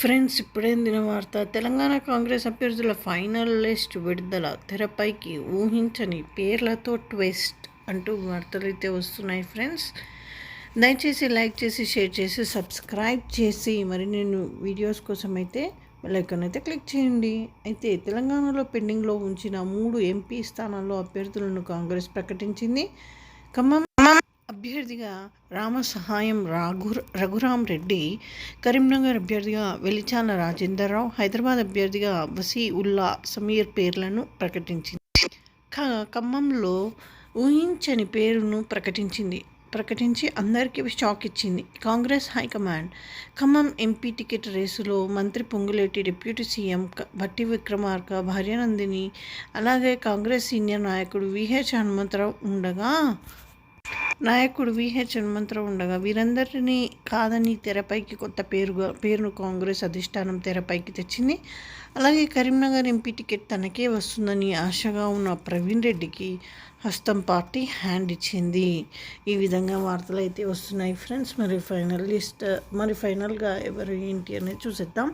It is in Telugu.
ఫ్రెండ్స్ ఇప్పుడే దిన వార్త? తెలంగాణ కాంగ్రెస్ అభ్యర్థుల ఫైనల్ లిస్ట్ విడుదల తెరపైకి ఊహించని పేర్లతో ట్విస్ట్ అంటూ వార్తలు అయితే వస్తున్నాయి ఫ్రెండ్స్. దయచేసి లైక్ చేసి షేర్ చేసి సబ్స్క్రైబ్ చేసి మరి నేను వీడియోస్ కోసం అయితే లైకన్ అయితే క్లిక్ చేయండి. అయితే తెలంగాణలో పెండింగ్లో ఉంచిన మూడు ఎంపీ స్థానాల్లో అభ్యర్థులను కాంగ్రెస్ ప్రకటించింది. ఖమ్మం అభ్యర్థిగా రామ సహాయం రాఘు రఘురాం రెడ్డి కరీంనగర్ అభ్యర్థిగా వెలిచాల రాజేందర్రావు హైదరాబాద్ అభ్యర్థిగా వసీ ఉల్లా సమీర్ పేర్లను ప్రకటించింది. క- ఖమ్మంలో ఊహించని పేరును ప్రకటించింది. ప్రకటించి అందరికీ షాక్ ఇచ్చింది. Congress high command Khammam MP ticket రేసులో మంత్రి పొంగులేటి డిప్యూటీ సీఎం భట్టి విక్రమార్క భార్యానందిని అలాగే కాంగ్రెస్ సీనియర్ నాయకుడు విహెచ్ హనుమంతరావు ఉండగా నాయకుడు విహెచ్ హనుమంతరావు ఉండగా వీరందరినీ కాదని తెరపైకి కొత్త పేరుగా పేరును కాంగ్రెస్ అధిష్టానం తెరపైకి తెచ్చింది. అలాగే కరీంనగర్ ఎంపీ టికెట్ తనకే వస్తుందని ఆశగా ఉన్న ప్రవీణ్ రెడ్డికి హస్తం పార్టీ హ్యాండ్ ఇచ్చింది. ఈ విధంగా వార్తలు అయితే వస్తున్నాయి ఫ్రెండ్స్. మరి ఫైనల్ లిస్ట్ మరి ఫైనల్గా ఎవరు ఏంటి అనేది చూసేద్దాం.